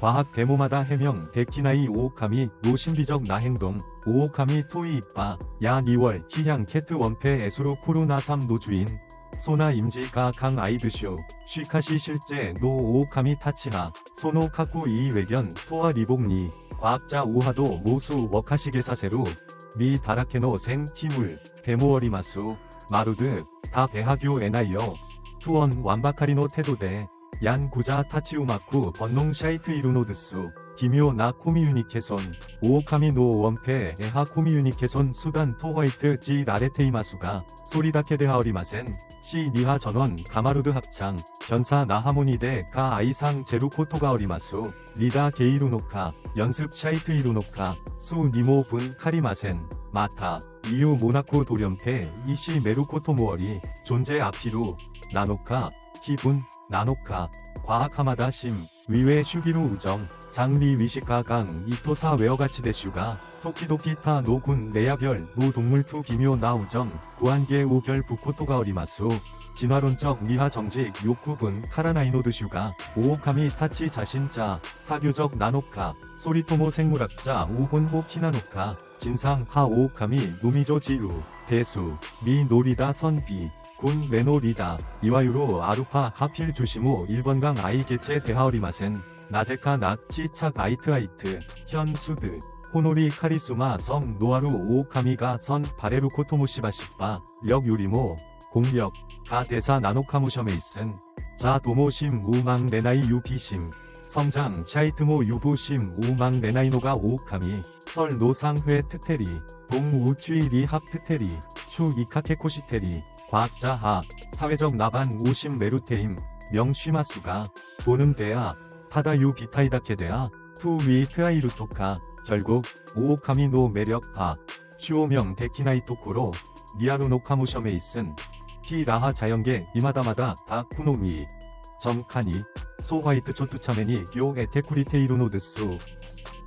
과학 데모마다 해명 데키나이 오오카미 노신비적 나행동 오오카미 토이이빠 야 니월 희향 캐트 원패 에수로 코로나 3 노주인 소나 임지 가 강 아이드쇼 쉬카시 실제 노 오오카미 타치하 소노 카쿠 이 외견 토아 리복니 과학자 우하도 모수 워카시게 사세루 미 다라케노 생 키물 데모어리마수 마루드 다 배하교 에나이어 투원 완바카리노 테도데 얀 구자 타치우마쿠 번농 샤이트 이루노드스 기묘 나 코미유니케손 오오카미 노 원페 에하 코미유니케손 수단 토 화이트 지 라레테이마수가 소리다케데하어리마센 시 니하 전원 가마루드 합창 견사 나하모니데 가 아이상 제루코토가어리마수 리다 게이루노카 연습 샤이트 이루노카 수 니모 분 카리마센 마타 이유 모나코 도련페 이시 메루코토모어리 존재 아피루 나노카 기분 나노카 과학 하마다 심 위외 슈기루 우정 장리 위시카 강 이토사 웨어가치데슈가 토키도키타 노군 레야별 노 동물투 기묘 나우정 구한계 우결 부코토가 어리마수 진화론적 미하 정직 욕구분 카라나이노드 슈가 오오카미 타치 자신자 사교적 나노카 소리토모 생물학자 우혼호 키나노카 진상 하 오오카미 노미조 지루 대수 미 노리다 선비 군 메노 리다. 이와유로 아루파 하필 주시무 1번강 아이 개체 대하어리마센 나제카 낙치 착 아이트 아이트 현 수드 호노리 카리수마 성 노아루 오오카미가 선 바레루 코토모시바시바 력 유리모 공력 가 대사 나노카무셔메이슨 자 도모심 우망 레나이 유비심 성장 샤이트모 유부심 우망 레나이노가 오오카미 설 노상회 트테리 동우추이리 합 트테리 추 이카케코시테리 과학자 하 사회적 나반 우심 메루테임 명쉬마수가 보는데아 타다 유 비타이다케데아 투위 트아이 루토카 결국 오오카미 노 매력 하 슈오명 데키나이 토코로 미아루 노카무셔메 있은 히라하 자연계 이마다마다 다 쿠노미 점카니 소 화이트 초투차메니 교 에테쿠리테이루노드스